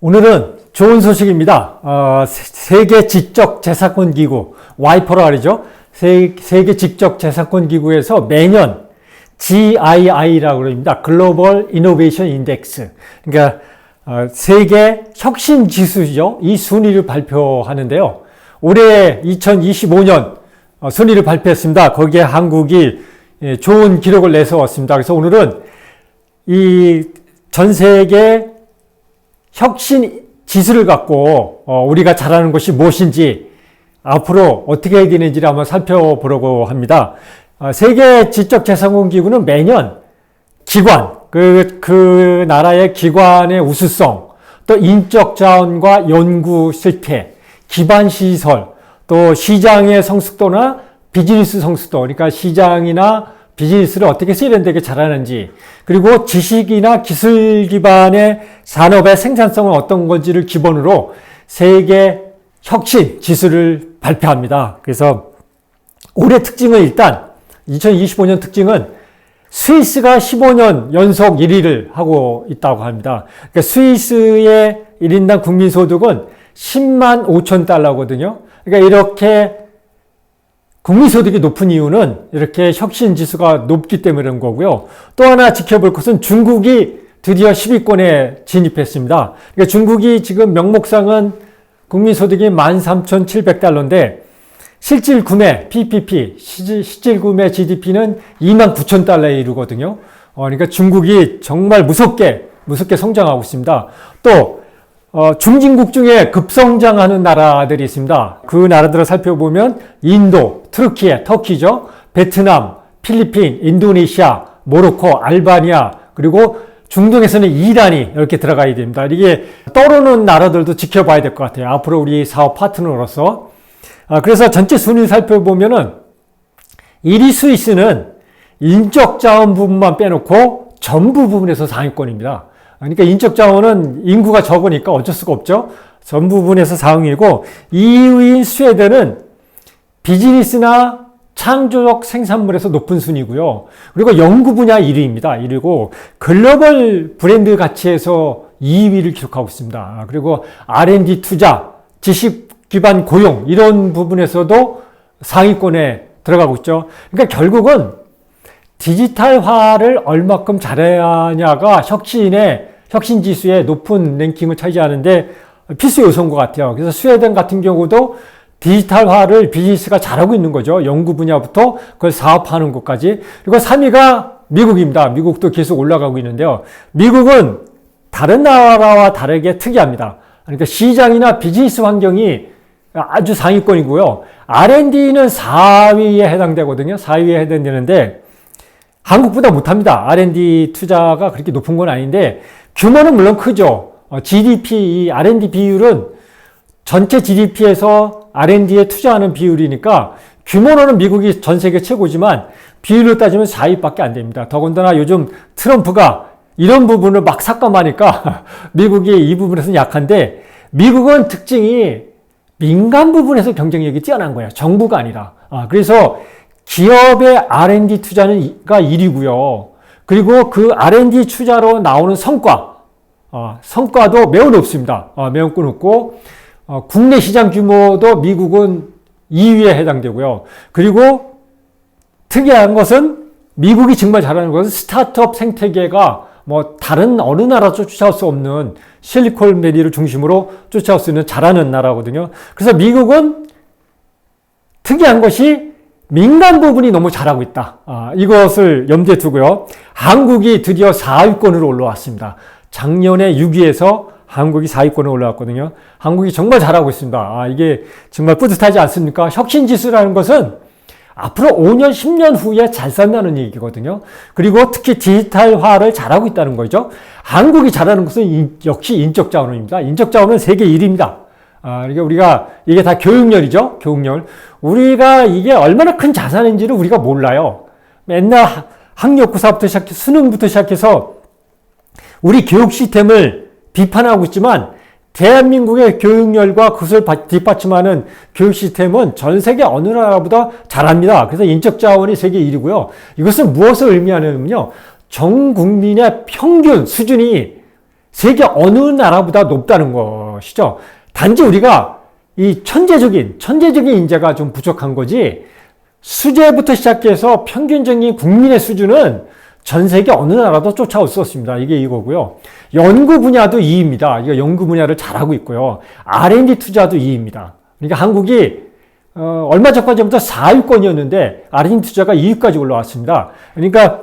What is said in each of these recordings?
오늘은 좋은 소식입니다. 어, 세- 세계 지적 재산권 기구 와이퍼라 그러죠. 세, 세계 지적 재산권 기구에서 매년 GII라고 그럽니다. 글로벌 이노베이션 인덱스. 그러니까 어, 세계 혁신 지수죠. 이 순위를 발표하는데요. 올해 2025년 어, 순위를 발표했습니다. 거기에 한국이 예, 좋은 기록을 내세웠습니다. 그래서 오늘은 이 전 세계 혁신 지수를 갖고 어, 우리가 잘하는 것이 무엇인지 앞으로 어떻게 해야 되는지를 한번 살펴보려고 합니다. 어, 세계 지적 재산권 기구는 매년 기관, 그, 그 나라의 기관의 우수성, 또 인적 자원과 연구 실태, 기반 시설, 또 시장의 성숙도나 비즈니스 성숙도, 그러니까 시장이나 비즈니스를 어떻게 세련되게 잘하는지, 그리고 지식이나 기술 기반의 산업의 생산성은 어떤 건지를 기본으로 세계 혁신 지수를 발표합니다. 그래서 올해 특징은 일단 2025년 특징은 스위스가 15년 연속 1위를 하고 있다고 합니다. 그러니까 스위스의 1인당 국민소득은 10만 5천 달러거든요. 그러니까 이렇게 국민소득이 높은 이유는 이렇게 혁신 지수가 높기 때문에 그런 거고요. 또 하나 지켜볼 것은 중국이 드디어 10위권에 진입했습니다. 그러니까 중국이 지금 명목상은 국민소득이 13,700달러인데 실질 구매 PPP 실질, 구매 GDP는 2만 9천 달러에 이르거든요. 어, 그러니까 중국이 정말 무섭게 무섭게 성장하고 있습니다. 또 어, 중진국 중에 급성장하는 나라들이 있습니다. 그 나라들을 살펴보면 인도, 트르키에, 터키죠. 베트남, 필리핀, 인도네시아, 모로코, 알바니아, 그리고 중동에서는 이란이 이렇게 들어가야 됩니다. 이게 떠오르는 나라들도 지켜봐야 될 것 같아요. 앞으로 우리 사업 파트너로서. 아, 그래서 전체 순위 살펴보면은 1위 스위스는 인적 자원 부분만 빼놓고 전부 부분에서 상위권입니다. 그러니까 인적 자원은 인구가 적으니까 어쩔 수가 없죠. 전 부분에서 상위이고 2위인 스웨덴은 비즈니스나 창조적 생산물에서 높은 순위고요. 그리고 연구 분야 1위입니다. 1위고 글로벌 브랜드 가치에서 2위를 기록하고 있습니다. 그리고 R&D 투자, 지식 기반 고용 이런 부분에서도 상위권에 들어가고 있죠. 그러니까 결국은 디지털화를 얼마큼 잘해야냐가 혁신의 혁신 지수의 높은 랭킹을 차지하는데 필수 요소인 것 같아요. 그래서 스웨덴 같은 경우도 디지털화를 비즈니스가 잘하고 있는 거죠. 연구 분야부터 그걸 사업하는 것까지. 그리고 3위가 미국입니다. 미국도 계속 올라가고 있는데요. 미국은 다른 나라와 다르게 특이합니다. 그러니까 시장이나 비즈니스 환경이 아주 상위권이고요. R&D는 4위에 해당되거든요. 4위에 해당되는데 한국보다 못합니다. R&D 투자가 그렇게 높은 건 아닌데 규모는 물론 크죠. 어, GDP, 이 R&D 비율은 전체 GDP에서 R&D에 투자하는 비율이니까 규모로는 미국이 전 세계 최고지만 비율로 따지면 4위밖에 안 됩니다. 더군다나 요즘 트럼프가 이런 부분을 막 삭감하니까 미국이 이 부분에서는 약한데 미국은 특징이 민간 부분에서 경쟁력이 뛰어난 거예요. 정부가 아니라. 아, 그래서 기업의 R&D 투자는가 1위고요. 그리고 그 R&D 투자로 나오는 성과, 어, 성과도 매우 높습니다. 어, 매우 높고 어, 국내 시장 규모도 미국은 2위에 해당되고요. 그리고 특이한 것은 미국이 정말 잘하는 것은 스타트업 생태계가 뭐 다른 어느 나라도 쫓아올 수 없는 실리콘밸리를 중심으로 쫓아올 수 있는 잘하는 나라거든요. 그래서 미국은 특이한 것이 민간 부분이 너무 잘하고 있다. 아, 이것을 염두에 두고요. 한국이 드디어 4위권으로 올라왔습니다. 작년에 6위에서 한국이 4위권에 올라왔거든요. 한국이 정말 잘하고 있습니다. 아, 이게 정말 뿌듯하지 않습니까? 혁신지수라는 것은 앞으로 5년, 10년 후에 잘 산다는 얘기거든요. 그리고 특히 디지털화를 잘하고 있다는 거죠. 한국이 잘하는 것은 인, 역시 인적 자원입니다. 인적 자원은 세계 1위입니다. 아, 그러니까 우리가 이게 다 교육열이죠. 교육열. 우리가 이게 얼마나 큰 자산인지를 우리가 몰라요. 맨날 학력고사부터 시작해 수능부터 시작해서 우리 교육 시스템을 비판하고 있지만 대한민국의 교육열과 그것을 뒷받침하는 교육 시스템은 전 세계 어느 나라보다 잘합니다. 그래서 인적 자원이 세계 1위고요. 이것은 무엇을 의미하냐면요. 전 국민의 평균 수준이 세계 어느 나라보다 높다는 것이죠. 단지 우리가 이 천재적인, 천재적인 인재가 좀 부족한 거지, 수재부터 시작해서 평균적인 국민의 수준은 전 세계 어느 나라도 쫓아올 수 없습니다. 이게 이거고요. 연구 분야도 2위입니다. 이거 연구 분야를 잘하고 있고요. R&D 투자도 2위입니다. 그러니까 한국이 어, 얼마 전까지부터 4위권이었는데 R&D 투자가 2위까지 올라왔습니다. 그러니까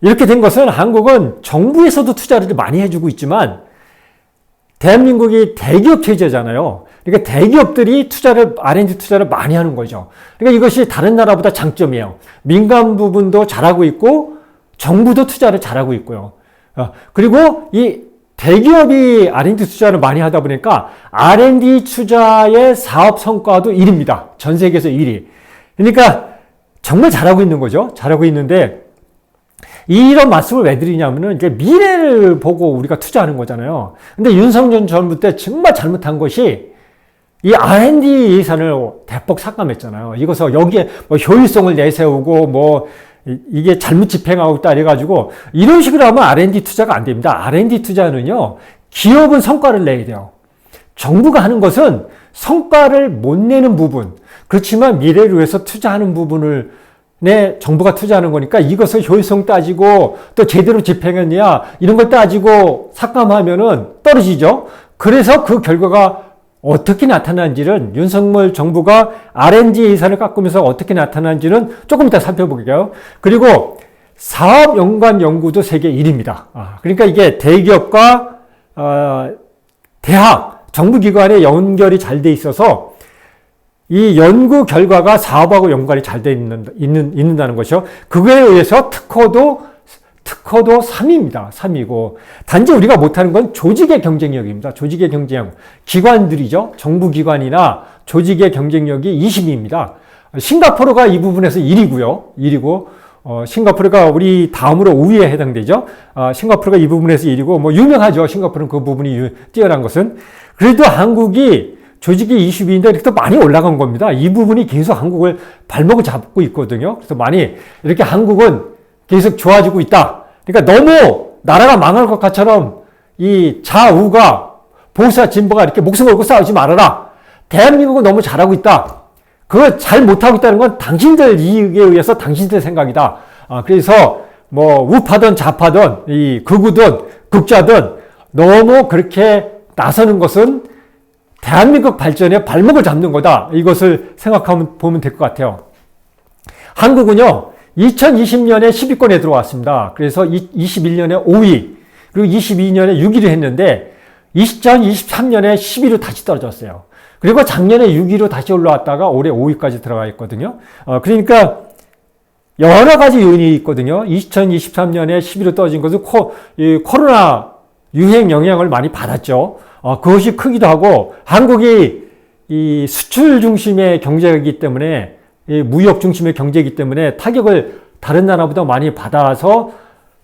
이렇게 된 것은 한국은 정부에서도 투자를 많이 해주고 있지만 대한민국이 대기업 체제잖아요. 그러니까 대기업들이 투자를 R&D 투자를 많이 하는 거죠. 그러니까 이것이 다른 나라보다 장점이에요. 민간 부분도 잘하고 있고 정부도 투자를 잘하고 있고요. 어, 그리고 이 대기업이 R&D 투자를 많이 하다 보니까 R&D 투자의 사업 성과도 1위입니다. 전 세계에서 1위. 그러니까 정말 잘하고 있는 거죠. 잘하고 있는데 이런 말씀을 왜 드리냐면은 이제 미래를 보고 우리가 투자하는 거잖아요. 근데 윤석열 정부 때 정말 잘못한 것이 이 R&D 예산을 대폭 삭감했잖아요. 이것을 여기에 뭐 효율성을 내세우고 뭐 이게 잘못 집행하고 있다 이래가지고 이런 식으로 하면 R&D 투자가 안 됩니다. R&D 투자는요, 기업은 성과를 내야 돼요. 정부가 하는 것은 성과를 못 내는 부분, 그렇지만 미래를 위해서 투자하는 부분을 내 정부가 투자하는 거니까 이것을 효율성 따지고 또 제대로 집행했냐 이런 걸 따지고 삭감하면은 떨어지죠. 그래서 그 결과가 어떻게 나타난지는 윤석열 정부가 R&D 예산을 깎으면서 어떻게 나타난지는 조금 이따 살펴볼게요. 그리고 사업 연관 연구도 세계 1위입니다. 아, 그러니까 이게 대기업과 어, 대학, 정부기관의 연결이 잘 돼 있어서 이 연구 결과가 사업하고 연관이 잘 돼 있는, 있는, 있는다는 것이요. 그거에 의해서 특허도, 특허도 3위입니다. 3위고. 단지 우리가 못하는 건 조직의 경쟁력입니다. 조직의 경쟁력. 기관들이죠. 정부기관이나 조직의 경쟁력이 20위입니다. 싱가포르가 이 부분에서 1위고요. 1위고. 어, 싱가포르가 우리 다음으로 5위에 해당되죠. 어, 싱가포르가 이 부분에서 1위고, 뭐, 유명하죠. 싱가포르는 그 부분이 뛰어난 것은. 그래도 한국이 조직이 22인데 이렇게 많이 올라간 겁니다. 이 부분이 계속 한국을 발목을 잡고 있거든요. 그래서 많이 이렇게 한국은 계속 좋아지고 있다. 그러니까 너무 나라가 망할 것 같처럼 이 좌우가 보수와 진보가 이렇게 목숨 걸고 싸우지 말아라. 대한민국은 너무 잘하고 있다. 그걸 잘 못하고 있다는 건 당신들 이익에 의해서 당신들 생각이다. 아, 그래서 뭐 우파든 좌파든 이 극우든 극자든 너무 그렇게 나서는 것은 대한민국 발전에 발목을 잡는 거다. 이것을 생각하면 보면 될 것 같아요. 한국은요, 2020년에 10위권에 들어왔습니다. 그래서 21년에 5위, 그리고 22년에 6위를 했는데, 2023년에 10위로 다시 떨어졌어요. 그리고 작년에 6위로 다시 올라왔다가 올해 5위까지 들어가 있거든요. 어, 그러니까 여러 가지 요인이 있거든요. 2023년에 10위로 떨어진 것은 코, 코로나 유행 영향을 많이 받았죠. 어, 그것이 크기도 하고 한국이 이 수출 중심의 경제이기 때문에 무역 중심의 경제이기 때문에 타격을 다른 나라보다 많이 받아서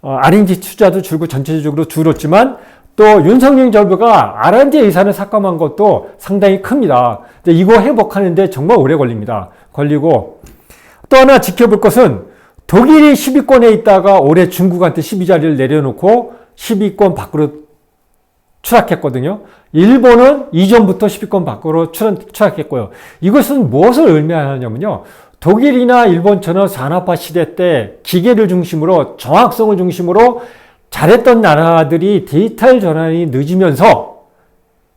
어, R&D 투자도 줄고 전체적으로 줄었지만 또 윤석열 정부가 R&D 예산을 삭감한 것도 상당히 큽니다. 이거 회복하는데 정말 오래 걸립니다. 걸리고 또 하나 지켜볼 것은 독일이 10위권에 있다가 올해 중국한테 12자리를 내려놓고 10위권 밖으로 추락했거든요. 일본은 이전부터 10위권 밖으로 추락했고요. 이것은 무엇을 의미하냐면요. 독일이나 일본처럼 산업화 시대 때 기계를 중심으로 정확성을 중심으로 잘했던 나라들이 디지털 전환이 늦으면서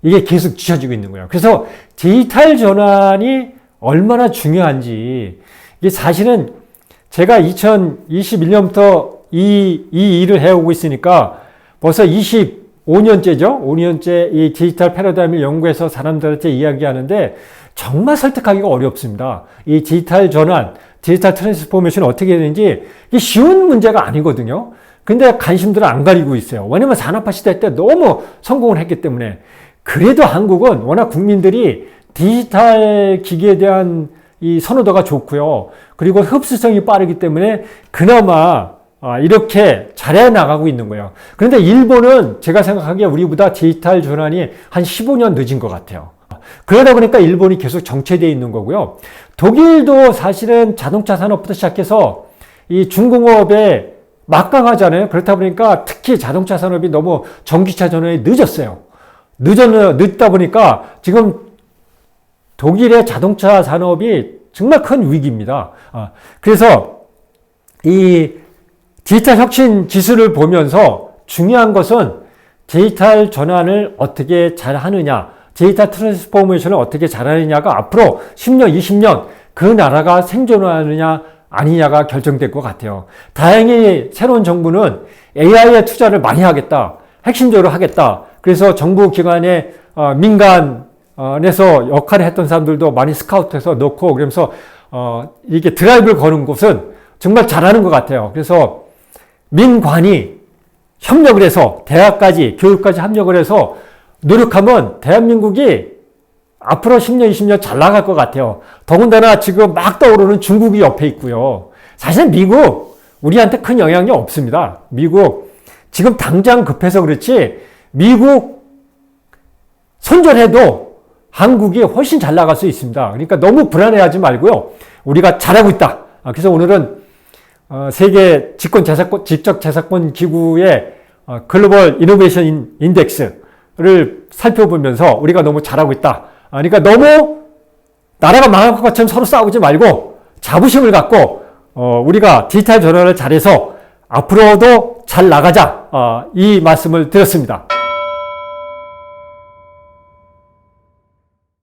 이게 계속 뒤처지고 있는 거예요. 그래서 디지털 전환이 얼마나 중요한지 이게 사실은 제가 2021년부터 이, 이 일을 해오고 있으니까 벌써 20 5년째죠. 5년째 이 디지털 패러다임을 연구해서 사람들한테 이야기하는데 정말 설득하기가 어렵습니다. 이 디지털 전환, 디지털 트랜스포메이션 어떻게 되는지 이게 쉬운 문제가 아니거든요. 근데 관심들을 안 가리고 있어요. 왜냐면 산업화 시대 때 너무 성공을 했기 때문에. 그래도 한국은 워낙 국민들이 디지털 기기에 대한 이 선호도가 좋고요. 그리고 흡수성이 빠르기 때문에 그나마 아, 이렇게 잘해 나가고 있는 거예요. 그런데 일본은 제가 생각하기에 우리보다 디지털 전환이 한 15년 늦은 것 같아요. 그러다 보니까 일본이 계속 정체되어 있는 거고요. 독일도 사실은 자동차 산업부터 시작해서 이 중공업에 막강하잖아요. 그렇다 보니까 특히 자동차 산업이 너무 전기차 전환이 늦었어요. 늦었, 늦다 보니까 지금 독일의 자동차 산업이 정말 큰 위기입니다. 아, 그래서 이 디지털 혁신 지수를 보면서 중요한 것은 디지털 전환을 어떻게 잘 하느냐, 디지털 트랜스포메이션을 어떻게 잘 하느냐가 앞으로 10년, 20년 그 나라가 생존하느냐, 아니냐가 결정될 것 같아요. 다행히 새로운 정부는 AI에 투자를 많이 하겠다. 핵심적으로 하겠다. 그래서 정부 기관에 어, 민간에서 역할을 했던 사람들도 많이 스카우트해서 넣고 그러면서 어, 이게 드라이브를 거는 곳은 정말 잘하는 것 같아요. 그래서 민관이 협력을 해서 대학까지 교육까지 협력을 해서 노력하면 대한민국이 앞으로 10년, 20년 잘 나갈 것 같아요. 더군다나 지금 막 떠오르는 중국이 옆에 있고요. 사실 미국, 우리한테 큰 영향이 없습니다. 미국, 지금 당장 급해서 그렇지, 미국 손절해도 한국이 훨씬 잘 나갈 수 있습니다. 그러니까 너무 불안해하지 말고요. 우리가 잘하고 있다. 아, 그래서 오늘은 어, 세계 집권 재사권, 직접 재사권 기구의 어, 글로벌 이노베이션 인덱스를 살펴보면서 우리가 너무 잘하고 있다. 아, 그러니까 너무 나라가 망할 것처럼 서로 싸우지 말고 자부심을 갖고 어, 우리가 디지털 전환을 잘해서 앞으로도 잘 나가자 어, 이 말씀을 드렸습니다.